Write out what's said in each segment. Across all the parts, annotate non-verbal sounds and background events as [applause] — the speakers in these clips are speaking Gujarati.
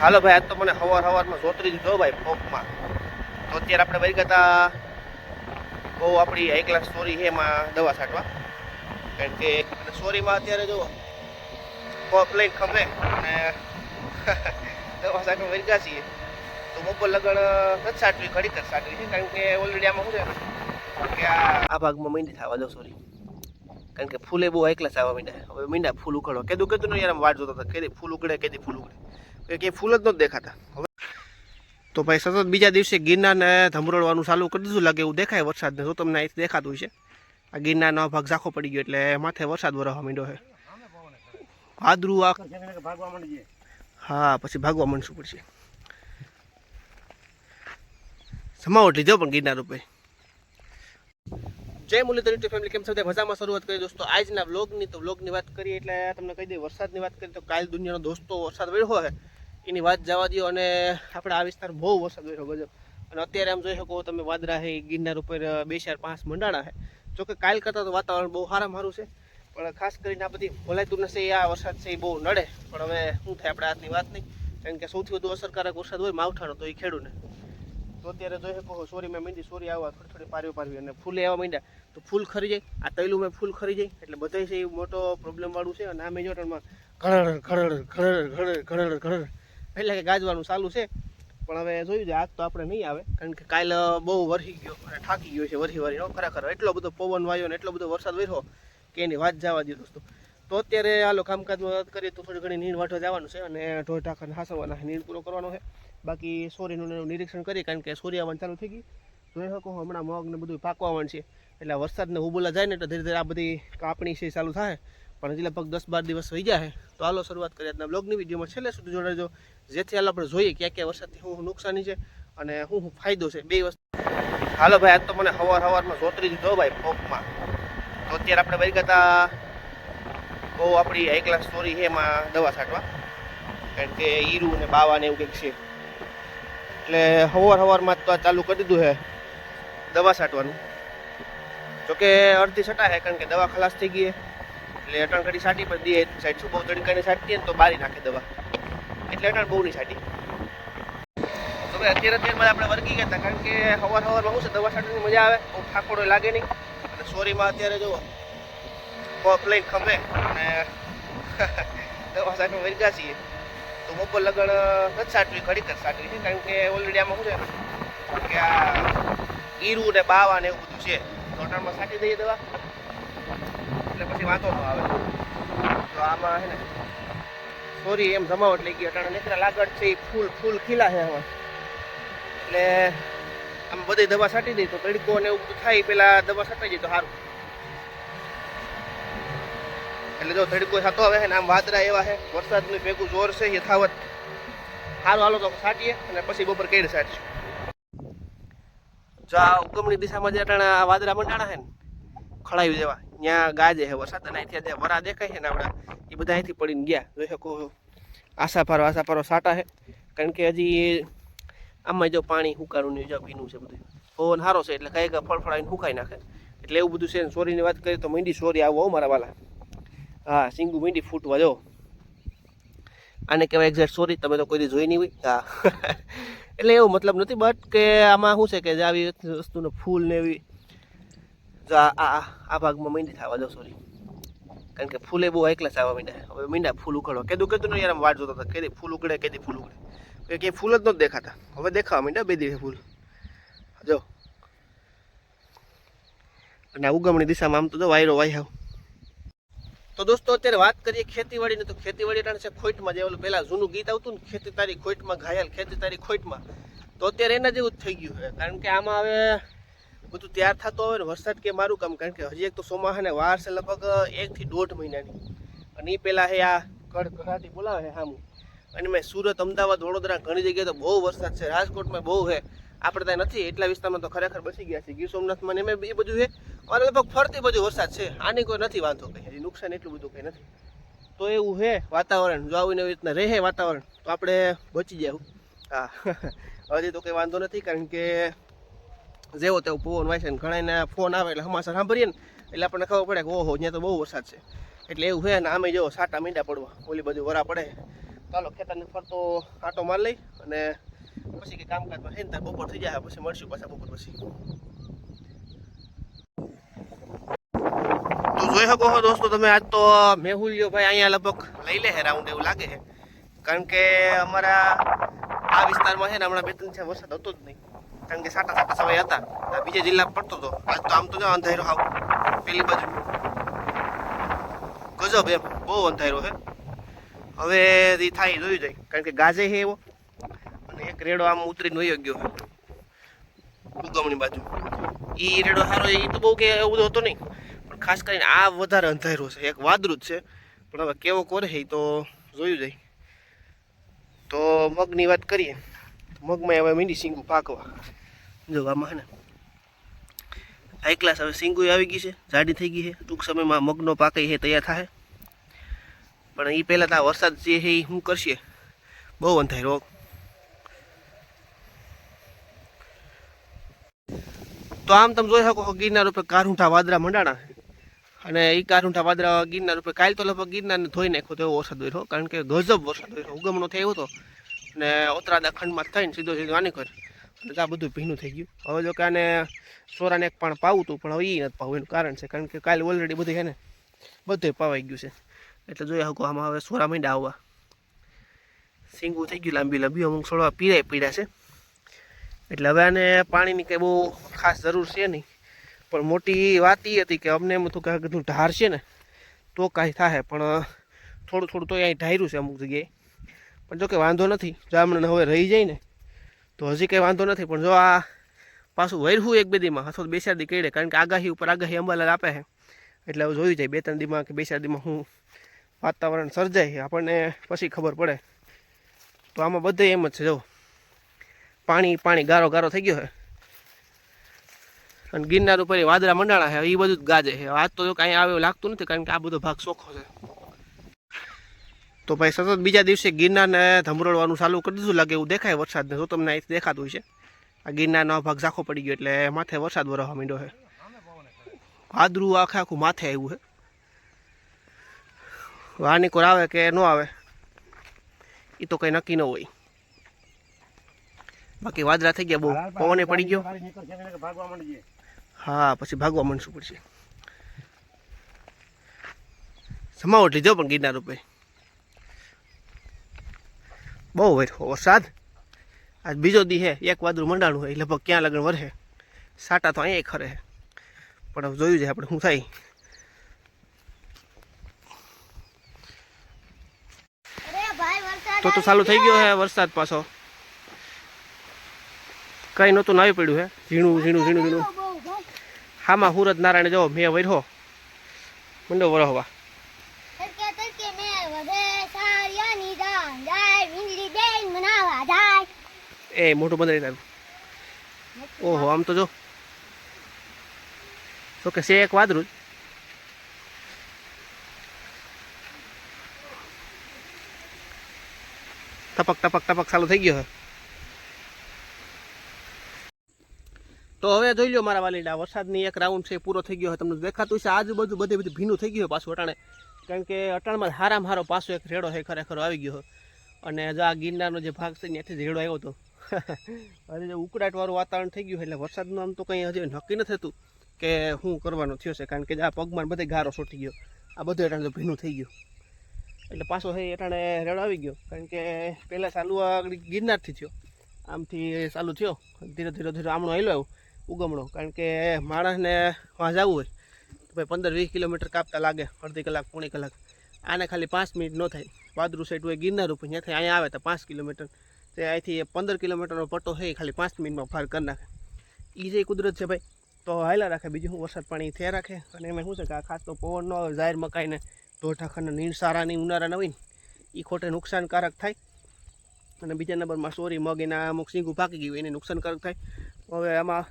હાલો ભાઈ, આજ તો મને હવાર હવારમાં સોતરી દીધો ભાઈ ફોકમાં તો અત્યારે આપણે વહી ગયા બહુ આપણી હાઈ ક્લાસ સ્ટોરી છે એમાં દવા છાંટવા. કારણ કે સ્ટોરીમાં અત્યારે જો ફોક લઈને ખમે અને [laughs] દવા છાંટવા વહી ગયા છીએ, તો બપોર લગણ નથી છાંટવી ઘડી જ છાંટવી છે, કારણ કે ઓલરેડી આમાં શું છે? કે આ ભાગમાં મીંડી થવા દો સોરી કારણ કે ફૂલે બહુ એકલા સાવા મીંડા. હવે મીંડા ફૂલ ઉખડવા. કીધું કીધું ને યાર વાટ જોતો હતો. કેદી ફૂલ ઉકળે કેદી ફૂલ ઉકળે કે ફૂલ જ નહોતા દેખાતા. હવે તો ભાઈ સતત બીજા દિવસે ગિરનારને ધમરોળવાનું ચાલુ કરી દીધું, લાગે એવું દેખાય વરસાદને તો તમને અહીંથી દેખાતું છે આ ગિરનારનો ભાગ ઝાખો પડી ગયો એટલે માથે વરસાદ વરસવા માંડ્યો છે. ભાદરું આ હા, પછી ભાગવા માંડશું પડશે. સમાવટ લીધો પણ ગિરનાર ઉપર. જય મુરલીધર ફેમિલી, કેમ છો મજામાં શરૂઆત કરી દોસ્તો, આજના વ્લોગની. તો વ્લોગની વાત કરીએ એટલે તમને કહી દઈએ, વરસાદની વાત કરીએ તો કાલ દુનિયાનો દોસ્તો વરસાદ પડ્યો છે. એની વાત જવા દો અને આપણે આ વિસ્તાર બહુ વરસાદ હોય ગજબ. અને અત્યારે આમ જોઈ શકો તમે વાદરા છે ગિરનાર ઉપર બે ચાર પાંચ મંડાણા છે જોકે કાલ કરતાં તો વાતાવરણ બહુ સારા મારું છે. પણ ખાસ કરીને આ બધી ભલાઈ નથી આ વરસાદ છે એ બહુ નડે. પણ હવે શું થાય આપણે આજની વાત નહીં. કારણ કે સૌથી વધુ અસરકારક વરસાદ હોય માવઠાનો તો એ ખેડૂને. તો અત્યારે જોઈ શકો સોરી મેં મીંડી, સોરી આવવા થોડી થોડી પારવી પારવી અને ફૂલે આવવા માંડ્યા તો ફૂલ ખરી જાય, આ તૈલું મેં ફૂલ ખરી જાય. એટલે બધા છે એ મોટો પ્રોબ્લેમ વાળું છે અને આ મેજોટનમાં ઘડડ ઘડડ ઘડડ ઘડડ ઘડડ ઘડડ એટલે કે ગાજવાનું ચાલુ છે. પણ હવે જોયું છે, આજ તો આપણે નહીં આવે. કારણ કે કાલે બહુ વરસી ગયો અને થાકી ગયો છે, વરસી વરી ખરેખર. એટલો બધો પવન વાયો ને એટલો બધો વરસાદ વર્યો કે એની વાત જવા દે દોસ્તો. તો અત્યારે હાલો કામકાજમાં કરીએ તો થોડી ઘણી નીર વાટવા જવાનું છે અને ઢોર ઢાંકર હાસવાના છે પૂરો કરવાનો છે. બાકી સોરીનું નિરીક્ષણ કરી કારણ કે સોરી ચાલુ થઈ ગઈ જોઈ શકો હમણાં મગ ને બધું પાકવા આવવાનું છે. એટલે વરસાદને ઉબોલા જાય ને એટલે ધીરે ધીરે આ બધી કાપણી છે ચાલુ થાય. પણ હજી લગભગ દસ બાર દિવસ થઈ જાય તો હાલો શરૂઆત કરીએ આજના બ્લોગની વિડીયોમાં છેલ્લે સુધી જોડાજો. જેથી હાલ આપણે જોઈએ ક્યાં ક્યાં વરસાદથી શું નુકસાની છે અને શું શું ફાયદો છે. બે વસ્તુ. હાલો ભાઈ, આજ તો મને હવાર હવારમાં જોતરી દીધો ભાઈ ફોકમાં તો અત્યારે આપણે વહી ગયા બહુ આપણી હાઈ ક્લાસ સ્ટોરી છે એમાં દવા છાંટવા. કારણ કે ઈરું ને બાવા ને એવું કંઈક છે. એટલે હવાર હવારમાં જ તો આ ચાલુ કરી દીધું છે દવા છાંટવાનું. જોકે અડધી છટા છે કારણ કે દવા ખલાસ થઈ ગઈ. એટલે અટણ ઘડી સાટી પણ દે સાઈડ શું બહુ તડકાની સાટી તો બારી નાખે દવા. એટલે અટણ બહુ નહીં સાટી તો ભાઈ અત્યારે અત્યારમાં આપણે વર્ગી ગયા હતા, કારણ કે હવાર હવારમાં શું છે, દવા છાંટવાની મજા આવે, બહુ થાકોડો લાગે નહીં. અને સોરીમાં અત્યારે જુઓ પપ લઈને ખમે અને [laughs] દવા છાંટવા વર્ગા છીએ. તો બપોર લગણ નથી સાટવી ઘડીક જ સાટવી છે, કારણ કે ઓલરેડી આમાં શું છે, કે આ ઈરું ને બાવા ને એવું બધું છે. તો અટાણમાં સાટી દઈએ દવા. પછી વાંધો ન આવે. તો આમાં હે ને સોરી એમ જમાવટ લઈ ગઈ. અટાણે નીકળ્યા, લાગડ છે એ ફૂલ ફૂલ ખીલા છે આમાં. એટલે આમ બધી દવા છાંટી દઈ તો તડકો ને એવું થાય, પેલા દવા છાંટાઈ જાય તો સારું. એટલે જો તડકો થતો આવે ને, આમ વાદરા એવા છે વરસાદનું ભેગું જોર છે યથાવત સારું હાલો તો છાંટીએ અને પછી બપોર કેડ છાંટશું. જો આ ઉગમણી દિશામાં જે અટાણા વાદરા મંડાણા છે ને ખળાવી દેવા ત્યાં ગાજે છે, વરસાદ અને અહીંથી જે વરા દેખાય છે ને આપણા, એ બધા અહીંથી પડીને ગયા. જોઈ શકો આસાપારો ફારો સાટા છે. કારણ કે હજી આમાં જો પાણી હુકારું ને જો પીનું છે બધું. પવન સારો છે એટલે કઈ ફળફળાઈને હુકાઈ નાખે. એટલે એવું બધું છે ને સોરીની વાત કરીએ તો મીંડી સોરી આવો હો મારા વાલા. હા, સિંગુ મીંડી ફૂટવા જો. આને કહેવાય એક્ઝેક્ટ સોરી તમે તો કોઈ જોઈ નહીં હોય. હા. [laughs] એટલે એવો મતલબ નથી બટ કે આમાં શું છે કે જે આવી વસ્તુનો ફૂલ ને એવી જો આ આ આ ભાગમાં મીંડી થવા દો સોરી કારણ કે ફૂલે બહુ એકલા થવા માંડ્યા હવે મીંડા ફૂલ ઉકળો કીધું કીધું ને યાર આમ વાટ જોતો હતો કેદી ફૂલ ઉકળે કેદી ફૂલ ઉકળે કે ફૂલ જ નહોતા દેખાતા હવે દેખાવા મીંડા બે દિવસે ફૂલ જો અને આ ઉગમણી દિશામાં આમ તો જો વાયરો વાય તો દોસ્તો અત્યારે વાત કરીએ ખેતીવાડીની, તો ખેતીવાડી ટાણે છે ખોટમાં જે ઓલું પહેલાં જૂનું ગીત આવતું ને ખેતી તારી ખોટમાં, ઘાયલ ખેતી તારી ખોટમાં. તો અત્યારે એના જેવું જ થઈ ગયું છે. કારણ કે આમાં હવે બધું તૈયાર થતો હોય ને વરસાદ કે મારું કામ, કારણ કે હજી એક તો ચોમાસાને વાર છે લગભગ એકથી દોઢ મહિનાની. અને એ પહેલાં હે આ કડ ઘરાટી બોલાવે છે સામું અને મેં સુરત, અમદાવાદ, વડોદરા ઘણી જગ્યાએ તો બહુ વરસાદ છે. રાજકોટમાં બહુ છે આપણે ત્યાં નથી, એટલા વિસ્તારમાં તો ખરેખર બચી ગયા છે. ગીર સોમનાથમાં ને એ બધું છે અને લગભગ ફરતી બધું વરસાદ છે. આની કોઈ નથી વાંધો કંઈ. હજી નુકસાન એટલું બધું કંઈ નથી. તો એવું છે વાતાવરણ. જો આવીને એવી રીતના રહે વાતાવરણ, તો આપણે બચી જાવ હા. [laughs] હજી તો કંઈ વાંધો નથી, કારણ કે જેવો તેવો પવન વાય છે ને ઘણાને ફોન આવે એટલે હમાસા સાંભળીએ ને એટલે આપણને ખબર પડે કે ઓહો ત્યાં તો બહુ વરસાદ છે. એટલે એવું છે ને આમે જો સાટા મીંડા પડવા, ઓલી બધી વરા પડે. ચાલો ખેતરને ફરતો આટો માર લઈ અને પછી કે કામકાજમાં છે ને ત્યાં બપોર થઈ જાય, પછી મળશું પાછા બપોર પછી. જોઈ શકો છો દોસ્તો તમે આજ તો મેહુલિયો ભાઈ અહીંયા લગભગ લઈ લે રાઉન્ડ એવું લાગે છે કારણ કે અમારા આ વિસ્તારમાં છે ને હમણાં બે ત્રણ વરસાદ હતો જ નહીં. કારણ કે સાટા સાટા સમય હતા. બીજા જિલ્લા પડતો હતો આજ તો આમ તો જો અંધારો હાવ. પેલી બાજુ. ગજબ એમ. બહુ અંધારો છે હવે એ થાય જોયું જાય. કારણ કે ગાજે છે એવો. અને એક રેડો આમ ઉતરીને વયો ગયો ઉગમણી બાજુ. એ રેડો સારો એ તો બહુ કે એવું હતો નહીં. પણ ખાસ કરીને આ વધારે અંધારો છે. એક વાદરું જ છે. પણ હવે કેવો કરે એ તો જોયું જાય. તો મગની વાત કરીએ. મગમાં હવે મીંડી સિંગું પાકવા. જો આમાં હે ને હાઈ હવે સિંગું આવી ગઈ છે, જાડી થઈ ગઈ છે, ટૂંક સમયમાં મગનો પાકે છે, તૈયાર થાય પણ એ પહેલાં તો વરસાદ જે છે એ શું કરશે? બહુ અંધારો. તો આમ તમે જોઈ શકો ગિરનાર ઉપર કારુંઠા વાદરા મંડાણા અને એ કારુંઠા વાદરા ગિરનાર ઉપર કાલ તો લગભગ ગિરનારને ધોઈ નાખ્યો તો એવો વરસાદ રહ્યો કારણ કે ગજબ વરસાદ રહ્યો ઉગમનો થયો હતો. ને ઉત્તરાદા ખંડમાં થઈને સીધો સીધો આની કર એટલે આ બધું ભીનું થઈ ગયું. હવે જો કાને સોરાને એક પણ પાવું હતું પણ હવે એ નથી પાવું, એનું કારણ છે. કારણ કે કાલે ઓલરેડી બધું છે ને બધું પાવાઈ ગયું છે. એટલે જોયા શકો આમાં હવે સોરા મંડા આવવા. સિંગું થઈ ગયું લાંબી લાંબી, અમુક છોડવા પીળાય પીડા છે. એટલે હવે આને પાણીની કંઈ બહુ ખાસ જરૂર છે નહીં. પણ મોટી વાત એ હતી કે અમને એમ હતું કે બધું ઢાર છે ને, તો કાંઈ થાય પણ થોડું થોડું તો અહીં ઢાર્યું છે અમુક જગ્યાએ. પણ જો કે વાંધો નથી, જો આમને હવે રહી જાય ને તો હજી કંઈ વાંધો નથી, પણ જો આ પાછું વૈરવું એક બે દીમાં અથવા તો બે ચાર દી કારણ કે આગાહી ઉપર આગાહી અંબાલાલ આપે છે. એટલે હવે જોયું જાય, બે ત્રણ દીમાં કે બે ચાર શું વાતાવરણ સર્જાય આપણને પછી ખબર પડે. તો આમાં બધે એમ જ છે, જો. પાણી પાણી ગારો ગારો થઈ ગયો છે. અને ગિરનાર ઉપર વાદળા મંડાણા છે, એ બધું જ ગાજે છે. આજ તો કાંઈ આવે એવું લાગતું નથી, કારણ કે આ બધો ભાગ ચોખ્ખો છે. તો ભાઈ સતત બીજા દિવસે ગિરનારને ધમરોળવાનું ચાલુ કરી દીધું. લાગે એવું દેખાય વરસાદને. તો તમને અહીંથી દેખાતું છે. આ ગિરનારનો ભાગ ઝાખો પડી ગયો એટલે માથે વરસાદ વરસવા માંડ્યો છે. ભાદરું આખે આખું માથે આવ્યું છે. વાનીકોર આવે કે ન આવે એ તો કંઈ નક્કી ન હોય. બાકી વાદળા થઈ ગયા બહુ. પવને પડી ગયો. હા પછી ભાગવા માંડશું પડશે સમાવટ લીધો પણ ગિરનાર ઉપર. બહુ વર્યો વરસાદ? આજ બીજો દી હે, એક વાદળું મંડાણું હોય લગભગ ક્યાં લગ્ન વરહે? સાટા તો અહીંયા ખરે. પણ હવે જોયું છે આપણે શું થાય. તો તો ચાલુ થઈ ગયો હે વરસાદ પાછો. કઈ નહોતું નાવી પડ્યું હે. ઝીણું ઝીણું ઝીણું ઝીણું. હામાં સુરત નારાયણ જો મેં વર્યો મંડો વરહવા. એ મોટું બંધ તારું ઓહો, આમ તો જો. તો કે છે એક વાદરું જ. ટપક ટપક ટપક ચાલુ થઈ ગયો તો હવે જોઈ લો મારા વાલીડા, વરસાદની એક રાઉન્ડ છે, પૂરો થઈ ગયો તમને દેખાતું છે આજુબાજુ બધે બધું ભીનું થઈ ગયું પાછું અટાણે. કારણ કે અટાણમાં હારામાં હારો પાછો એક રેડો છે ખરેખર આવી ગયો અને જો આ ગિરનારનો જે ભાગ છે, ત્યાંથી રેડો આવ્યો હતો. [laughs] જે ઉકળાટવાળું વાતાવરણ થઈ ગયું એટલે વરસાદનું આમ તો કંઈ હજી નક્કી નથી થતું કે શું કરવાનું થયો છે, કારણ કે આ પગમાં બધે ગારો છોટી ગયો. આ બધું એટાણે તો ભીનું થઈ ગયું. એટલે પાછો થઈ એટાણે રેડો આવી ગયો, કારણ કે પહેલાં ચાલુ આગળ ગિરનારથી થયો. આમથી ચાલુ થયો, ધીરે ધીરે ધીરે આમણો હેલો આવ્યો, ઉગમણો, કારણ કે માણસને વાં જવું હોય, તો ભાઈ પંદર વીસ કિલોમીટર કાપતા લાગે, અડધી કલાક, પોણી કલાક. આને ખાલી પાંચ મિનિટ ન થાય. વાદરું સાઈડ હોય ગિરનાર ઉપર ત્યાંથી અહીંયા આવે તો પાંચ કિલોમીટર. તે અહીંથી પંદર કિલોમીટરનો પટ્ટો છે, એ ખાલી પાંચ મિનિટમાં પાર કરી નાખે. એ જે કુદરત છે ભાઈ, તો હાયલા રાખે, બીજું શું વરસાદ પાણી થયા રાખે? અને એમાં શું છે કે આ ખાસ તો પવનનો જાહેર મકાઈને ઢોઢાખાના નીણ સારાની ઉનાળા હોય ને એ ખોટે નુકસાનકારક થાય. અને બીજા નંબરમાં સોરી, મગ એના અમુક સિંગું પાકી ગયું, એને નુકસાનકારક થાય. હવે આમાં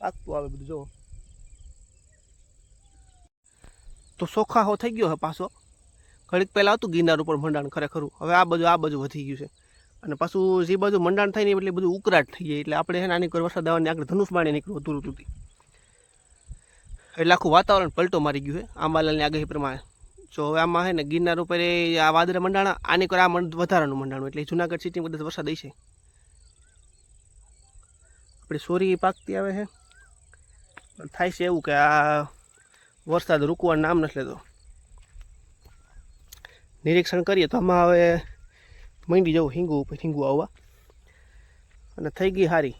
પાકતું આવે બધું જોવો તો સોખા હો થઈ ગયો હે પાછો. ઘડીક પહેલાં હતું ગિરનાર ઉપર ભંડાણ, ખરેખરું. હવે આ બધું આ બાજુ વધી ગયું છે. અને પાછું જે બાજુ મંડાણ થાય ને એટલે બધું ઉકરાટ થઈ જાય. એટલે આપણે છે ને આની કોઈ વરસાદ આવવાની આગળ ધનુષ બાણી નીકળ્યું હતું ઋતુથી એટલે આખું વાતાવરણ પલટો મારી ગયું છે. આંબાલાલની આગાહી પ્રમાણે. જો હવે આમાં છે ને ગિરનાર ઉપર આ વાદળા મંડાણા, આની પર આ વધારાનું મંડાણું એટલે જુનાગઢ સિટીમાં બધા વરસાદ છે. આપણી સોરી પાકતી આવે છે. થાય છે એવું કે આ વરસાદ રૂકવાનું નામ નથી લેતો. નિરીક્ષણ કરીએ તો આમાં હવે મંડી જવું, હિંગુ ઉપર હિંગુ આવવા. અને થઈ ગઈ સારી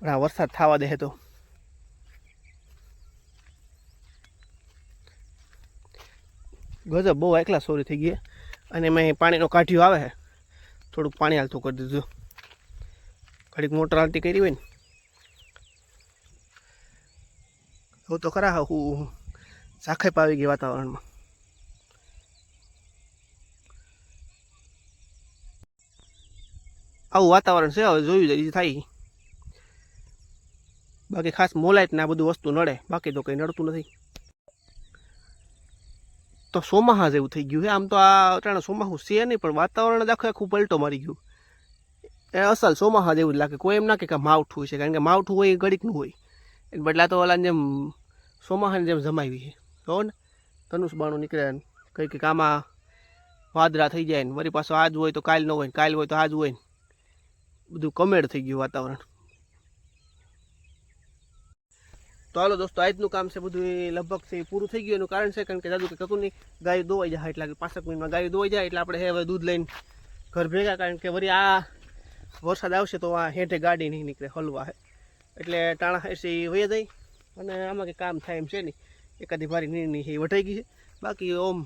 પણ આ વરસાદ થવા દે તો. ગજબ, બહુ એકલા સોરી થઈ ગયા અને મેં પાણીનો કાઢ્યો આવે છે થોડુંક પાણી હાલતું કરી દીધું. ઘડીક મોટર હાલતી કરી હોય ને. હું તો ખરા હું સાખેપ આવી ગઈ વાતાવરણમાં. આવું વાતાવરણ છે, હવે જોયું જાય થાય. બાકી ખાસ મોલાઈટ ને આ બધું વસ્તુ નડે, બાકી તો કંઈ નડતું નથી. તો સોમાહા જેવું થઈ ગયું છે, આમ તો આ અટાણે સોમાહું છે નહીં, પણ વાતાવરણ જ આખું આખું પલટો મારી ગયું. એ અસલ સોમાહા જેવું જ લાગે, કોઈ એમ ના કે માવઠું છે, કારણ કે માવઠું હોય એ ઘડીકનું હોય. એટલે બદલા તો ઓલા જેમ સોમાહાની જેમ જમાવી છે. જો ને ધનુષ બાણું નીકળે ને કંઈ કંઈક આમાં વાદરા થઈ જાય ને, વળી પાછો આજ હોય તો કાલ ન હોય કાલ હોય તો આજ હોય ને. બધું કમેડ થઈ ગયું વાતાવરણ. તો હાલો દોસ્તો આજનું કામ છે બધું લગભગ થઈ પૂરું થઈ ગયું. એનું કારણ છે કારણ કે દાદુ કે કતું નહીં. ગાય દોવાઈ જાય, એટલે પાંસઠ મિનિટમાં ગાય દોવાઈ જાય, એટલે આપણે હવે દૂધ લઈને ઘર ભેગા, કારણ કે વળી આ વરસાદ આવશે તો આ હેઠે ગાડી નહીં નીકળે, હલવા એટલે ટાણા એ વહી જાય. અને આમાં કંઈ કામ થાય એમ છે નહીં. એકાદી ભારી નીરની એ વટાઈ ગઈ છે. બાકી ઓમ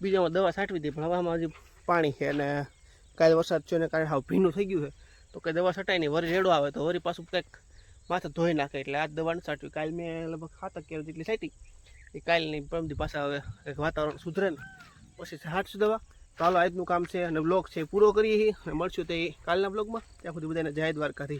બીજામાં દવા છાંટવી હતી પણ હવામાં હજી પાણી છે અને કાલે વરસાદ છે ને કારણે હાવ ભીનું થઈ ગયું છે. તો કે દવા છટાય નહીં વરી રેડો આવે તો વરી પાછું કંઈક માથે ધોઈ નાખે એટલે આજ દવા નથી છાંટવી કાલ મેં લગભગ ખાતક અગિયાર જેટલી છાંટી. એ કાલની પરમથી પાછા હવે કંઈક વાતાવરણ સુધરે ને. પછી છાંટશું દવા. હાલો, આજનું કામ છે અને બ્લોગ છે પૂરો કરીએ અને મળશું તે કાલના બ્લોગમાં ત્યાં સુધી બધાને જય દ્વારકાધીશ.